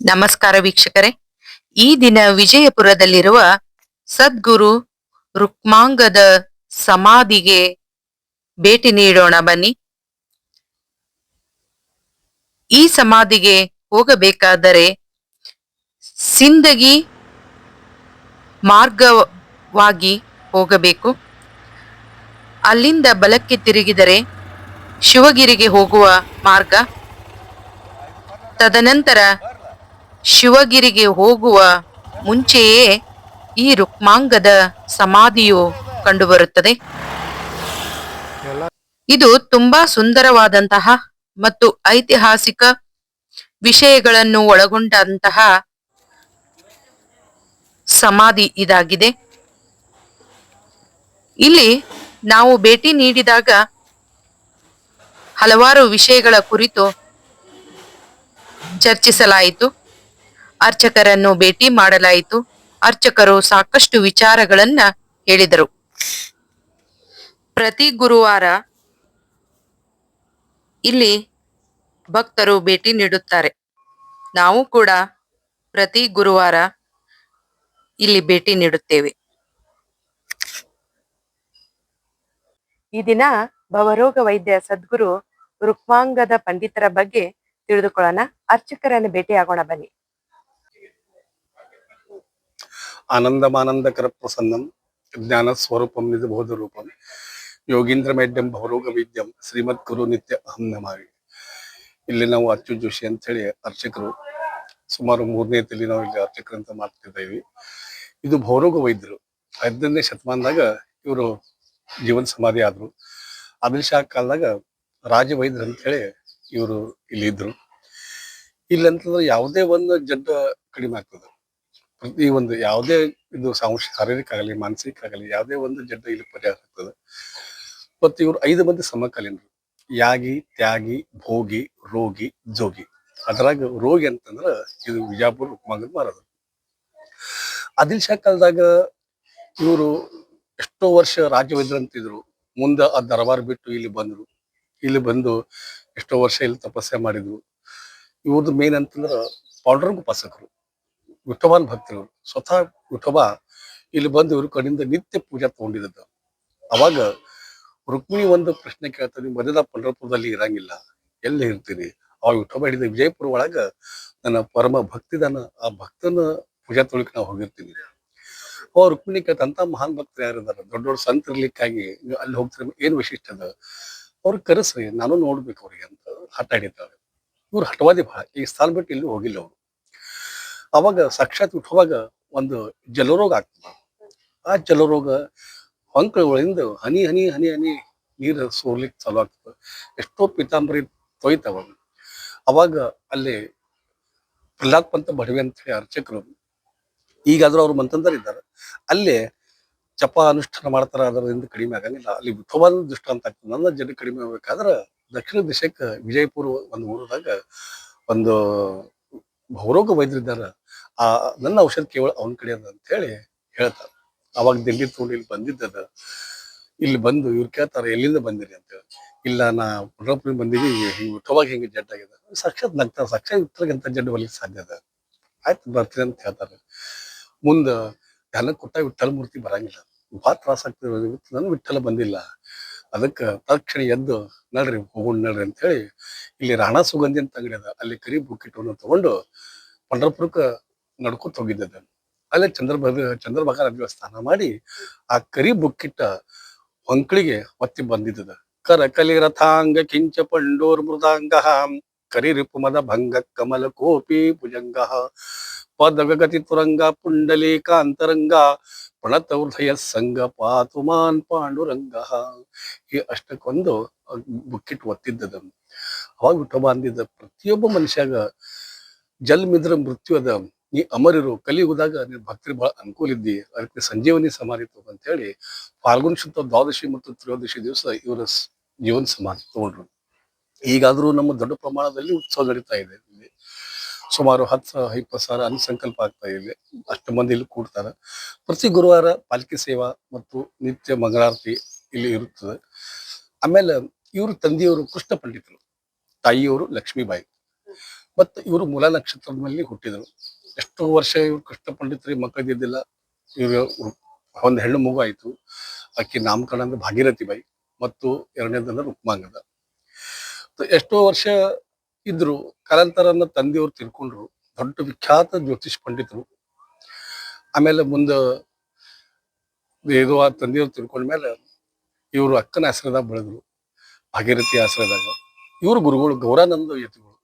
ನಮಸ್ಕಾರ ವೀಕ್ಷಕರೇ. ಈ ದಿನ ವಿಜಯಪುರದಲ್ಲಿರುವ ಸದ್ಗುರು ರುಕ್ಮಾಂಗದ ಸಮಾಧಿಗೆ ಭೇಟಿ ನೀಡೋಣ ಬನ್ನಿ. ಈ ಸಮಾಧಿಗೆ ಹೋಗಬೇಕಾದರೆ ಸಿಂದಗಿ ಮಾರ್ಗವಾಗಿ ಹೋಗಬೇಕು. ಅಲ್ಲಿಂದ ಬಲಕ್ಕೆ ತಿರುಗಿದರೆ ಶಿವಗಿರಿಗೆ ಹೋಗುವ ಮಾರ್ಗ. ತದನಂತರ ಶಿವಗಿರಿಗೆ ಹೋಗುವ ಮುಂಚೆಯೇ ಈ ರುಕ್ಮಾಂಗದ ಸಮಾಧಿಯು ಕಂಡುಬರುತ್ತದೆ. ಇದು ತುಂಬಾ ಸುಂದರವಾದಂತಹ ಮತ್ತು ಐತಿಹಾಸಿಕ ವಿಷಯಗಳನ್ನು ಒಳಗೊಂಡಂತಹ ಸಮಾಧಿ ಇದಾಗಿದೆ. ಇಲ್ಲಿ ನಾವು ಭೇಟಿ ನೀಡಿದಾಗ ಹಲವಾರು ವಿಷಯಗಳ ಕುರಿತು ಚರ್ಚಿಸಲಾಯಿತು. ಅರ್ಚಕರನ್ನು ಭೇಟಿ ಮಾಡಲಾಯಿತು. ಅರ್ಚಕರು ಸಾಕಷ್ಟು ವಿಚಾರಗಳನ್ನ ಹೇಳಿದರು. ಪ್ರತಿ ಗುರುವಾರ ಇಲ್ಲಿ ಭಕ್ತರು ಭೇಟಿ ನೀಡುತ್ತಾರೆ. ನಾವು ಕೂಡ ಪ್ರತಿ ಗುರುವಾರ ಇಲ್ಲಿ ಭೇಟಿ ನೀಡುತ್ತೇವೆ. ಈ ದಿನ ಭವರೋಗ ವೈದ್ಯ ಸದ್ಗುರು ರುಕ್ಮಾಂಗದ ಪಂಡಿತರ ಬಗ್ಗೆ ತಿಳಿದುಕೊಳ್ಳೋಣ. ಅರ್ಚಕರನ್ನು ಭೇಟಿಯಾಗೋಣ ಬನ್ನಿ. ಆನಂದಮಾನಂದಕರ ಪ್ರಸನ್ನಂ ಜ್ಞಾನ ಸ್ವರೂಪಂ ನಿಜಬೋಧ ರೂಪಂ ಯೋಗೀಂದ್ರ ಮೇಡ್ಯಂ ಭವರೋಗ ವೈದ್ಯಂ ಶ್ರೀಮದ್ ಗುರು ನಿತ್ಯ ಅಹಂ ನಮಾವಿ ಇಲ್ಲಿ ನಾವು ಅಚ್ಚು ಜೋಶಿ ಅಂತ ಹೇಳಿ ಅರ್ಚಕರು, ಸುಮಾರು ಮೂರನೇ ತಲೆ ನಾವು ಇಲ್ಲಿ ಅರ್ಚಕರಂತ ಮಾಡ್ತಿದ್ದೇವೆ. ಇದು ಭವರೋಗ ವೈದ್ಯರು. ಹದಿನೈದನೇ ಶತಮಾನದಾಗ ಇವರು ಜೀವನ ಸಮಾಧಿ ಆದ್ರು. ಆದಿಲ್ ಶಾ ಕಾಲದಾಗ ರಾಜ ವೈದ್ಯರು ಅಂತ ಹೇಳಿ ಇವರು ಇಲ್ಲಿ ಇದ್ರು. ಇಲ್ಲಿ ಅಂತಂದ್ರೆ ಯಾವುದೇ ಒಂದು ಜಡ್ಡ ಕಡಿಮೆ ಆಗ್ತದೆ. ಪ್ರತಿ ಒಂದು ಯಾವುದೇ ಇದು ಶಾರೀರಿಕ ಆಗಲಿ ಮಾನಸಿಕ ಆಗಲಿ ಯಾವುದೇ ಒಂದು ಜಡ್ಡ ಇಲ್ಲಿ ಪರಿಹಾರ ಆಗ್ತದೆ. ಮತ್ತು ಇವರು ಐದು ಮಂದಿ ಸಮಕಾಲೀನರು. ಯಾಗಿ, ತ್ಯಾಗಿ, ಭೋಗಿ, ರೋಗಿ, ಜೋಗಿ. ಅದ್ರಾಗ ರೋಗಿ ಅಂತಂದ್ರ ಇದು ವಿಜಾಪುರ ಉಪಮಾಗದ ಮಾರದು. ಆದಿಲ್ ಶಾ ಕಾಲದಾಗ ಇವರು ಎಷ್ಟೋ ವರ್ಷ ರಾಜ್ಯವೈದ್ಯರು ಅಂತಿದ್ರು. ಮುಂದೆ ಆ ದರಬಾರ್ ಬಿಟ್ಟು ಇಲ್ಲಿ ಬಂದರು. ಇಲ್ಲಿ ಬಂದು ಎಷ್ಟೋ ವರ್ಷ ಇಲ್ಲಿ ತಪಸ್ಸೆ ಮಾಡಿದ್ರು. ಇವ್ರದ್ದು ಮೇನ್ ಅಂತಂದ್ರ ಪೌಡ್ರಂಗ್ ಉಪಾಸಕರು. ವಿಠೋಬಾನ್ ಭಕ್ತರು. ಸ್ವತಃ ವಿಠೋಬಾ ಇಲ್ಲಿ ಬಂದು ಇವರು ಕಡೆಯಿಂದ ನಿತ್ಯ ಪೂಜಾ ತಗೊಂಡಿದ್ದ ಅವಾಗ ರುಕ್ಮಿಣಿ ಒಂದು ಪ್ರಶ್ನೆ ಕೇಳ್ತಾ ನೀವು ಪಂಡರಪುರದಲ್ಲಿ ಇರಂಗಿಲ್ಲ. ಎಲ್ಲಿ ಇರ್ತೀನಿ? ಅವಾಗ ವಿಠೋಬಾ ಹಿಡಿದ ವಿಜಯಪುರ ಒಳಗ ನನ್ನ ಪರಮ ಭಕ್ತಿದಾನ, ಆ ಭಕ್ತನ ಪೂಜಾ ತೊಳಿಕ್ ನಾವು ಹೋಗಿರ್ತೀನಿ. ಅವ ರುಕ್ಮಿಣಿ ಕೇಳ್ತ ಅಂತ ಮಹಾನ್ ಭಕ್ತರು ಯಾರಿದಾರ? ದೊಡ್ಡ ದೊಡ್ಡ ಸಂತ ಇರ್ಲಿಕ್ಕಾಗಿ ಅಲ್ಲಿ ಹೋಗ್ತಾರೆ? ಏನ್ ವಿಶಿಷ್ಟ ಅದ? ಅವ್ರು, ಕರೆಸ್ರಿ, ನಾನು ನೋಡ್ಬೇಕು ಅವ್ರಿಗೆ ಅಂತ ಹಠ ಹಿಡಿತಾಳೆ ಇವ್ರು ಹಠವಾದಿ ಬಹಳ ಈ ಸ್ಥಾನ ಬಿಟ್ಟು ಇಲ್ಲಿ ಹೋಗಿಲ್ಲ ಅವ್ರು. ಅವಾಗ ಸಾಕ್ಷಾತ್ ಹುಟ್ಟುವಾಗ ಒಂದು ಜಲರೋಗ ಆಗ್ತದೆ. ಆ ಜಲರೋಗ ಹೊಂಕಳಿಂದ ಹನಿ ಹನಿ ಹನಿ ಹನಿ ನೀರು ಸೋರ್ಲಿಕ್ಕೆ ಚಾಲು ಆಗ್ತದೆ. ಎಷ್ಟೋ ಪಿತಾಂಬರಿ ತೊಯ್ತಾವ. ಅವಾಗ ಅಲ್ಲಿ ಪ್ರಹ್ಲಾದ್ ಪಂತ ಬಡವೆ ಅಂತ ಹೇಳಿ ಅರ್ಚಕರು ಈಗಾದ್ರೂ ಅವ್ರು ಮಂತಂದ್ರ ಇದ್ದಾರೆ. ಅಲ್ಲಿ ಜಪ ಅನುಷ್ಠಾನ ಮಾಡ್ತಾರ ಅದರಿಂದ ಕಡಿಮೆ ಆಗಂಗಿಲ್ಲ. ಅಲ್ಲಿ ವಿಠೋಬಾದ ದೃಷ್ಟಾಂತ ಆಗ್ತದೆ. ನನ್ನ ಜನ ಕಡಿಮೆ ಆಗ್ಬೇಕಾದ್ರೆ ದಕ್ಷಿಣ ದೇಶಕ್ಕೆ ವಿಜಯಪುರ ಒಂದು ಊರದಾಗ ಒಂದು ಭವರೋಗ ವೈದ್ಯರಿದ್ದಾರ ಆ ನನ್ನ ಔಷಧ ಕೇವಲ ಅವನ ಕಡೆ ಅದ ಅಂತ ಹೇಳಿ ಹೇಳ್ತಾರೆ ಅವಾಗ ದಿಲ್ಲಿ ತಗೊಂಡು ಇಲ್ಲಿ ಬಂದಿದ್ದದ. ಇಲ್ಲಿ ಬಂದು ಇವ್ರು ಕೇಳ್ತಾರೆ, ಎಲ್ಲಿಂದ ಬಂದಿರಿ ಅಂತ ಹೇಳಿ. ಇಲ್ಲ, ನಾ ಪುನರಪುರಿ ಬಂದಿವಿ, ಹಿಂಗ್ ವಿಠೋಬಾಗ ಹಿಂಗೆ ಜಡ್ ಆಗಿದೆ ಸಾಕ್ಷಾತ್ ನಗ್ತಾರೆ ಸಾಕ್ಷಾತ್ ಉತ್ತರಗಿಂತ ಜಡ್ ಬರ್ಲಿಕ್ಕೆ ಸಾಧ್ಯ ಅದ. ಆಯ್ತು, ಬರ್ತೀನಿ ಅಂತ ಹೇಳ್ತಾರೆ. ಮುಂದ ಧ್ಯಾನ ಕೊಟ್ಟ ವಿಠಲ್ ಮೂರ್ತಿ ಬರಂಗಿಲ್ಲ. ಭಾಳ ತ್ರಾಸ ಆಗ್ತದೆ ನನ್ನ ವಿಠಲ ಬಂದಿಲ್ಲ. ಅದಕ್ಕ ತಕ್ಷಣ ಎದ್ದು ನಡ್ರಿ ಹೋಗೋಣ ನಡ್ರಿ ಅಂತ ಹೇಳಿ ಇಲ್ಲಿ ರಾಣಾ ಸುಗಂಧಿ ಅಂತ ಅಂಗಡಿ ಅದ. ಅಲ್ಲಿ ಕರಿ ಬುಕ್ಕಿಟ್ಟವನ್ನು ತಗೊಂಡು ಪಂಡರಪುರಕ್ಕೆ ನಡ್ಕೊತ ಹೋಗಿದ್ದದ ಅಲ್ಲೇ ಚಂದ್ರಭಾಗ ಚಂದ್ರಭಾಗ ದೇವಸ್ಥಾನ ಮಾಡಿ ಆ ಕರಿ ಬುಕ್ಕಿಟ್ಟ ಹೊಂಕಳಿಗೆ ಒತ್ತಿ ಬಂದಿದ್ದದ. ಕರ ಕಲಿ ರಥಾಂಗ ಕಿಂಚ ಪಂಡೋರ್ ಮೃದಾಂಗ, ಕರಿ ರಿಪುಮದ ಭಂಗ ಕಮಲ ಕೋಪಿ ಭುಜಂಗ ಪದಗತಿ ತುರಂಗ ಪುಂಡಲೀಕ ಅಂತರಂಗ ಸಂಘ ಪಾತುಮಾನ್ ಪಾಂಡುರಂಗ. ಈ ಅಷ್ಟಕ್ಕೊಂದು ಬುಕ್ಕಿಟ್ ಒತ್ತಿದ್ದದ. ಅವಾಗ ವಿಠೋಬ ಅಂದಿದ್ದ ಪ್ರತಿಯೊಬ್ಬ ಮನುಷ್ಯಾಗ ಜಲ್ಮಿದ್ರ ಮೃತ್ಯು ಅದ. ನೀ ಅಮರಿರು ಕಲಿಯುವುದಾಗ ನೀನು ಭಕ್ತರಿ ಬಹಳ ಅನುಕೂಲ ಇದ್ದಿ. ಅದಕ್ಕೆ ಸಂಜೀವನಿ ಸಮಾರಿತು ಅಂತ ಹೇಳಿ ಫಾಲ್ಗುನ್ ಶುದ್ಧ ದ್ವಾದಶಿ ಮತ್ತು ತ್ರಯೋದಶಿ ದಿವಸ ಇವರ ಜೀವನ ಸಮಾಧಿ ತಗೊಂಡ್ರು. ಈಗಾದರೂ ನಮ್ಮ ದೊಡ್ಡ ಪ್ರಮಾಣದಲ್ಲಿ ಉತ್ಸವ ನಡೀತಾ ಇದೆ. ಸುಮಾರು ಹತ್ತು ಸಾವಿರ, ಇಪ್ಪತ್ತು ಸಾವಿರ ಅನ್ನ ಸಂಕಲ್ಪ ಆಗ್ತಾ ಇದೆ. ಅಷ್ಟು ಮಂದಿ ಇಲ್ಲಿ ಕೂಡ್ತಾರೆ. ಪ್ರತಿ ಗುರುವಾರ ಪಾಲಿಕೆ ಸೇವಾ ಮತ್ತು ನಿತ್ಯ ಮಂಗಳಾರತಿ ಇಲ್ಲಿ ಇರುತ್ತದೆ. ಆಮೇಲೆ ಇವರು ತಂದೆಯವರು ಕೃಷ್ಣ ಪಂಡಿತರು, ತಾಯಿಯವರು ಲಕ್ಷ್ಮೀಬಾಯಿ. ಮತ್ತು ಇವರು ಮೂಲ ನಕ್ಷತ್ರದ ಮೇಲೆ ಹುಟ್ಟಿದರು. ಎಷ್ಟೋ ವರ್ಷ ಇವರು ಕೃಷ್ಣ ಪಂಡಿತರಿಗೆ ಮಕ್ಕಳಿದ್ದಿಲ್ಲ ಇವರು ಒಂದು ಹೆಣ್ಣು ಮಗು ಆಯಿತು. ಆಕೆ ನಾಮಕರಣ ಅಂದ್ರೆ ಭಾಗೀರಥಿ ಬಾಯಿ. ಮತ್ತು ಎರಡನೇದಂದ್ರೆ ರುಕ್ಮಾಂಗದ. ಎಷ್ಟೋ ವರ್ಷ ಇದ್ರು ಕಾಲಾಂತರನ ತಂದೆಯವರು ತಿಳ್ಕೊಂಡ್ರು. ದೊಡ್ಡ ವಿಖ್ಯಾತ ಜ್ಯೋತಿಷ್ ಪಂಡಿತರು. ಆಮೇಲೆ ಮುಂದೆ ಇದು ಆ ತಂದೆಯವ್ರು ತಿಳ್ಕೊಂಡ್ಮೇಲೆ ಇವರು ಅಕ್ಕನ ಆಶ್ರಯದಾಗ ಬೆಳೆದ್ರು, ಭಾಗೀರಥಿ ಆಶ್ರಯದಾಗ. ಇವರು ಗುರುಗಳು ಗೌರಾನಂದ ಯತಿಗಳು.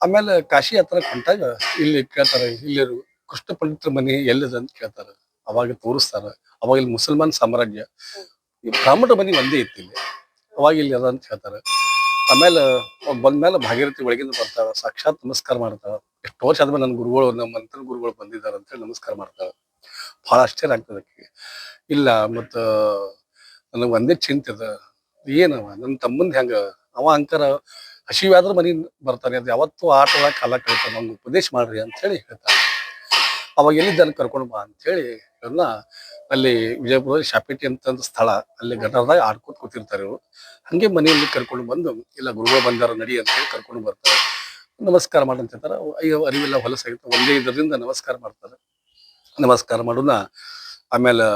ಆಮೇಲೆ ಕಾಶಿ ಹತ್ರ ಕಂಟಾಗ ಇಲ್ಲಿ ಕೇಳ್ತಾರೆ, ಇಲ್ಲಿ ಕೃಷ್ಣ ಪಂಡಿತರ ಮನೆ ಎಲ್ಲಿದೆ ಅಂತ ಕೇಳ್ತಾರೆ. ಅವಾಗ ತೋರಿಸ್ತಾರ, ಅವಾಗ ಇಲ್ಲಿ ಮುಸಲ್ಮಾನ್ ಸಾಮ್ರಾಜ್ಯ. ಈ ಬ್ರಾಹ್ಮಣ ಮನೆ ಒಂದೇ ಇತ್ತು ಅವಾಗ ಇಲ್ಲಿ ಅದ ಅಂತ ಹೇಳ್ತಾರ ಆಮೇಲೆ ಬಂದ ಬಂದ್ಮೇಲೆ ಭಾಗೀರಥಿ ಒಳಗಿಂದ ಬರ್ತಾಳ, ಸಾಕ್ಷಾತ್ ನಮಸ್ಕಾರ ಮಾಡ್ತಾಳ. ಎಷ್ಟೋ ವರ್ಷ ಆದ್ಮೇಲೆ ನನ್ನ ಗುರುಗಳು ನಮ್ಮ ಮಂತ್ರ ಗುರುಗಳು ಬಂದಿದ್ದಾರೆ ಅಂತ ಹೇಳಿ ನಮಸ್ಕಾರ ಮಾಡ್ತಾಳ. ಬಹಳ ಆಶ್ಚರ್ಯ ಆಗ್ತದೆ ಅದಕ್ಕೆ ಇಲ್ಲ, ಮತ್ತ, ನನಗೆ ಒಂದೇ ಚಿಂತೆ ಅದ. ಏನವ ನನ್ನ ತಮ್ಮಂದ್ ಹೆಂಗ? ಅವ ಅಂಕರ ಹಸಿವಾದ್ರ ಮನಿ ಬರ್ತಾನೆ, ಅದು ಯಾವತ್ತೂ ಆಟದ ಕಾಲ ಕಳಿತಾನೆ ಅವ್ನಿಗೆ ಉಪದೇಶ ಮಾಡ್ರಿ ಅಂತ ಹೇಳಿ ಹೇಳ್ತಾನೆ. ಅವಾಗ ಎಲ್ಲಿದ್ದಾನೆ ಕರ್ಕೊಂಡು ಬಾ ಅಂತ ಇವ್ರನ್ನ ಅಲ್ಲಿ ವಿಜಯಪುರದಲ್ಲಿ ಶಾಪೇಟಿ ಅಂತ ಸ್ಥಳ, ಅಲ್ಲಿ ಗಟರದಾಗ ಆಡ್ಕೊತ ಕೂತಿರ್ತಾರೆ ಇವರು. ಹಂಗೆ ಮನೆಯಲ್ಲಿ ಕರ್ಕೊಂಡು ಬಂದು, ಇಲ್ಲ ಗುರುಗಳು ಬಂದಾರ ನಡಿ ಅಂತ ಕರ್ಕೊಂಡು ಬರ್ತಾರೆ. ನಮಸ್ಕಾರ ಮಾಡಂತ ಹೇಳ್ತಾರೆ. ಅವ್ ಅಯ್ಯೋ, ಅರಿವೆಲ್ಲ ಹೊಲಸಾಗಿತ್ತು ಒಂದೇ ಇದರಿಂದ ನಮಸ್ಕಾರ ಮಾಡ್ತಾರೆ. ನಮಸ್ಕಾರ ಮಾಡೋಣ. ಆಮೇಲೆ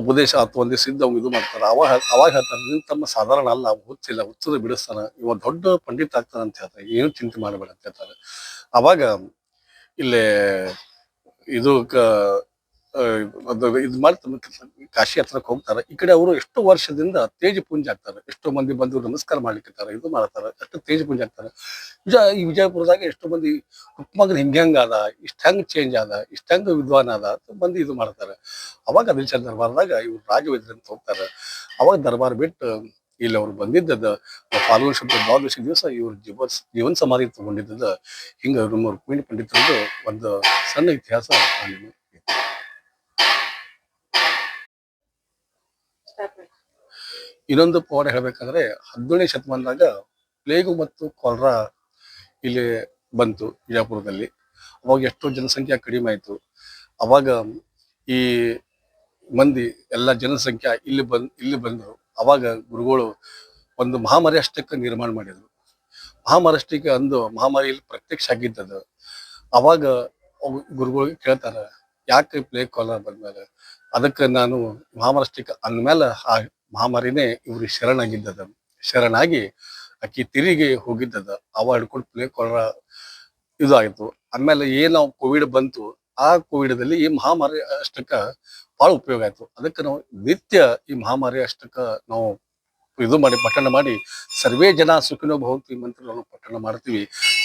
ಉಪದೇಶ ಅಥವಾ ಒಂದೇ ಸಿದ್ಧ ಇದು ಮಾಡ್ತಾರೆ. ಅವಾಗ ಅವಾಗ ಹೇಳ್ತಾರೆ, ನಿನ್ ತಮ್ಮ ಸಾಧಾರಣ ಅಲ್ಲ ಹುಚ್ಚಿಲ್ಲ ಹುಚ್ಚದ ಬಿಡಿಸ್ತಾನ. ಇವ ದೊಡ್ಡ ಪಂಡಿತ ಆಗ್ತಾನ ಅಂತ ಹೇಳ್ತಾರೆ. ಏನು ಚಿಂತೆ ಮಾಡಬೇಡ ಅಂತ ಹೇಳ್ತಾರೆ. ಅವಾಗ ಇಲ್ಲೇ ಇದು ಅದು ಇದು ಮಾಡ್ತಾರೆ ಕಾಶಿ ಹತ್ರಕ್ಕೆ ಹೋಗ್ತಾರೆ. ಈ ಕಡೆ ಅವರು ಎಷ್ಟು ವರ್ಷದಿಂದ ತೇಜ ಪುಂಜ ಆಗ್ತಾರೆ. ಎಷ್ಟೋ ಮಂದಿ ಬಂದು ನಮಸ್ಕಾರ ಮಾಡ್ಲಿಕ್ಕೆ ಇದು ಮಾಡ್ತಾರೆ, ಅಷ್ಟು ತೇಜ ಪುಂಜ ಆಗ್ತಾರೆ. ವಿಜಯ ಈ ವಿಜಯಪುರದಾಗ ಎಷ್ಟೋ ಮಂದಿ ಉಪ್ಮಗ್ರ ಹಿಂಗ ಹೆಂಗ ಅದ ಇಷ್ಟ ಹೆಂಗ್ ಚೇಂಜ್ ಆದ, ಇಷ್ಟ ಹೆಂಗ್ ವಿದ್ವಾನ್ ಅದ ಬಂದು ಇದು ಮಾಡ್ತಾರೆ. ಅವಾಗ ಅದಿಲ್ಚಂದ್ ದರ್ಬಾರ್ದಾಗ ಇವ್ರು ರಾಜವೈದ್ಯ ಅಂತ ಹೋಗ್ತಾರೆ ಅವಾಗ ದರ್ಬಾರ್ ಬಿಟ್ಟು ಇಲ್ಲಿ ಅವ್ರು ಬಂದಿದ್ದದ ಫಾಲ್ಗುಣ ಶಬ್ದ ದ್ವಾದಶಿ ದಿವಸ ಇವ್ರ ಜೀವ ಜೀವನ ಸಮಾಧಿ ತಗೊಂಡಿದ್ದದ ಹಿಂಗ ನಮ್ಮ ರುಕ್ಮಿಣಿ ಪಂಡಿತರದ್ದು ಒಂದು ಸಣ್ಣ ಇತಿಹಾಸ ನಾನು ನಿಮಗೆ ಹೇಳ್ತೀನಿ. ಇನ್ನೊಂದು ಪವಾಡ ಹೇಳ್ಬೇಕಂದ್ರೆ ಹದಿನೇಳನೇ ಶತಮಾನದಾಗ ಪ್ಲೇಗು ಮತ್ತು ಕೊಲ್ರಾ ಇಲ್ಲಿ ಬಂತು ಬಿಜಾಪುರದಲ್ಲಿ ಅವಾಗ ಎಷ್ಟೋ ಜನಸಂಖ್ಯೆ ಕಡಿಮೆ ಆಯಿತು. ಅವಾಗ ಈ ಮಂದಿ ಎಲ್ಲ ಜನಸಂಖ್ಯೆ ಇಲ್ಲಿ ಬಂದ್, ಇಲ್ಲಿ ಬಂದರು. ಅವಾಗ ಗುರುಗಳು ಒಂದು ಮಹಾಮಾರಿ ಅಷ್ಟಕ್ಕೆ ನಿರ್ಮಾಣ ಮಾಡಿದ್ರು. ಮಹಾಮಾರಷ್ಟಕ್ಕೆ ಅಂದು ಮಹಾಮಾರಿಯಲ್ಲಿ ಪ್ರತ್ಯಕ್ಷ ಆಗಿದ್ದದು ಅವಾಗ ಗುರುಗಳು ಗುರುಗಳಿಗೆ ಕೇಳ್ತಾರೆ, ಯಾಕೆ ಪ್ಲೇ ಕಾಲರ್ ಬಂದ್ಮೇಲೆ? ಅದಕ್ಕೆ ನಾನು ಮಹಾಮಾರಷ್ಟಕ್ಕೆ ಅಂದಮೇಲೆ ಆ ಮಹಾಮಾರಿನೇ ಇವ್ರಿಗೆ ಶರಣಾಗಿದ್ದದ ಶರಣಾಗಿ ಆಕಿ ತಿರುಗಿ ಹೋಗಿದ್ದದ ಅವ ಹಿಡ್ಕೊಂಡು ಪ್ಲೇ ಕೊರ ಇದು ಆಯ್ತು ಆಮೇಲೆ ಏನ್ ಕೋವಿಡ್ ಬಂತು. ಆ ಕೋವಿಡ್ದಲ್ಲಿ ಈ ಮಹಾಮಾರಿ ಅಷ್ಟಕ್ಕ ಬಹಳ ಉಪಯೋಗ ಆಯ್ತು. ಅದಕ್ಕೆ ನಾವು ನಿತ್ಯ ಈ ಮಹಾಮಾರಿ ಅಷ್ಟಕ್ಕ ನಾವು ಇದು ಮಾಡಿ, ಪಠಣ ಮಾಡಿ, ಸರ್ವೇ ಜನ ಸುಖಿನೋ ಭವಂತಿ ಈ ಮಂತ್ರ ನಾವು ಪಠಣ ಮಾಡ್ತೀವಿ.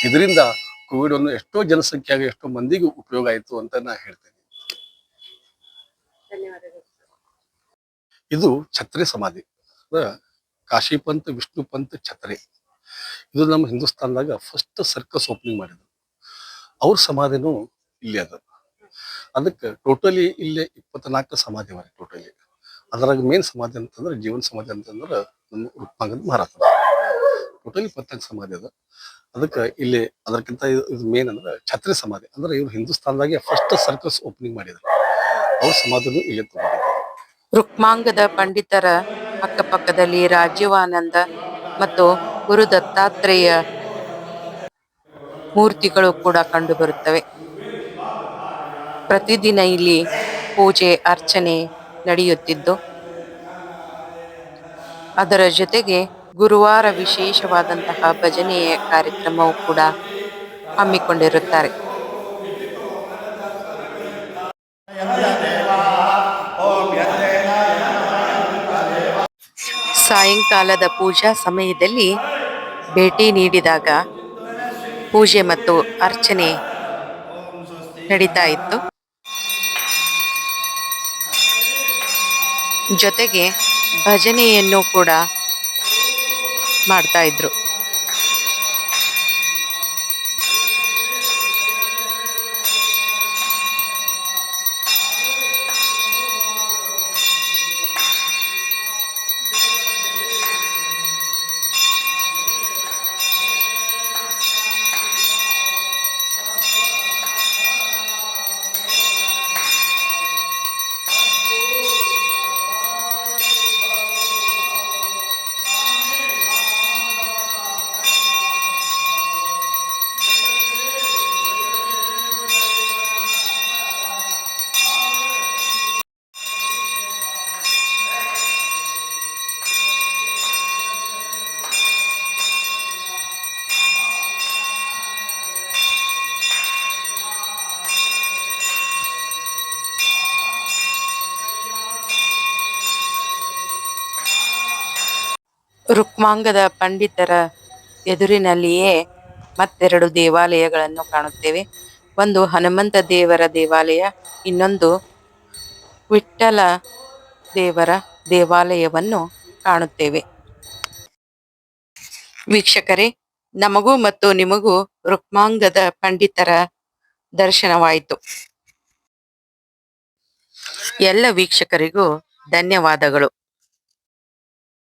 ಇದರಿಂದ ಕೋವಿಡ್ ಅನ್ನು ಎಷ್ಟೋ ಜನಸಂಖ್ಯೆಯಾಗ ಎಷ್ಟೋ ಮಂದಿಗೂ ಉಪಯೋಗ ಆಯ್ತು ಅಂತ ನಾ ಹೇಳ್ತೇನೆ. ಧನ್ಯವಾದಗಳು. ಇದು ಛತ್ರಿ ಸಮಾಧಿ. ಅದ ಕಾಶಿ ಪಂತ್, ವಿಷ್ಣು ಪಂತ್, ಛತ್ರಿ. ಇದು ನಮ್ಮ ಹಿಂದೂಸ್ತಾನದಾಗ ಫಸ್ಟ್ ಸರ್ಕಸ್ ಓಪನಿಂಗ್ ಮಾಡಿದ್ರು. ಅವ್ರ ಸಮಾಧಿನೂ ಇಲ್ಲಿ ಅದ. ಅದಕ್ಕೆ ಟೋಟಲಿ ಇಲ್ಲೇ ಇಪ್ಪತ್ನಾಲ್ಕು ಸಮಾಧಿ ಮಾಡಿ ಟೋಟಲಿ ಅದರಾಗ ಮೇನ್ ಸಮಾಧಿ ಅಂತಂದ್ರೆ ಜೀವನ ಸಮಾಧಿ ಅಂತಂದ್ರೆ ನಮ್ಮ ರುಕ್ಮಾಂಗದ ಮಹಾರಾಜ. ಟೋಟಲಿ ಇಪ್ಪತ್ನಾಲ್ಕು ಸಮಾಧಿ ಅದ. ಅದಕ್ಕೆ ಇಲ್ಲಿ ಅದಕ್ಕಿಂತ ಇದು- ಮೇನ್ ಅಂದ್ರೆ ಛತ್ರಿ ಸಮಾಧಿ. ಅಂದ್ರೆ ಇವ್ರು ಹಿಂದೂಸ್ತಾನದಾಗೆ ಫಸ್ಟ್ ಸರ್ಕಸ್ ಓಪನಿಂಗ್ ಮಾಡಿದ್ರು. ಅವ್ರ ಸಮಾಧಿನೂ ಇಲ್ಲಿ ರುಕ್ಮಾಂಗದ ಪಂಡಿತರ ಅಕ್ಕಪಕ್ಕದಲ್ಲಿ ರಾಜೀವಾನಂದ ಮತ್ತು ಗುರು ದತ್ತಾತ್ರೇಯ ಮೂರ್ತಿಗಳು ಕೂಡ ಕಂಡುಬರುತ್ತವೆ ಪ್ರತಿದಿನ ಇಲ್ಲಿ ಪೂಜೆ, ಅರ್ಚನೆ ನಡೆಯುತ್ತಿದ್ದು, ಅದರ ಜೊತೆಗೆ ಗುರುವಾರ ವಿಶೇಷವಾದಂತಹ ಭಜನೆಯ ಕಾರ್ಯಕ್ರಮವು ಕೂಡ ಹಮ್ಮಿಕೊಂಡಿರುತ್ತಾರೆ. ಸಾಯಂಕಾಲದ ಪೂಜಾ ಸಮಯದಲ್ಲಿ ಭೇಟಿ ನೀಡಿದಾಗ ಪೂಜೆ ಮತ್ತು ಅರ್ಚನೆ ನಡೀತಾ ಇತ್ತು. ಜೊತೆಗೆ ಭಜನೆಯನ್ನು ಕೂಡ ಮಾಡ್ತಾ ಇದ್ರು. ರುಕ್ಮಾಂಗದ ಪಂಡಿತರ ಎದುರಿನಲ್ಲಿಯೇ ಮತ್ತೆರಡು ದೇವಾಲಯಗಳನ್ನು ಕಾಣುತ್ತೇವೆ. ಒಂದು ಹನುಮಂತ ದೇವರ ದೇವಾಲಯ, ಇನ್ನೊಂದು ವಿಠ್ಠಲ ದೇವರ ದೇವಾಲಯವನ್ನು ಕಾಣುತ್ತೇವೆ. ವೀಕ್ಷಕರೇ, ನಮಗೂ ಮತ್ತು ನಿಮಗೂ ರುಕ್ಮಾಂಗದ ಪಂಡಿತರ ದರ್ಶನವಾಯಿತು. ಎಲ್ಲ ವೀಕ್ಷಕರಿಗೂ ಧನ್ಯವಾದಗಳು.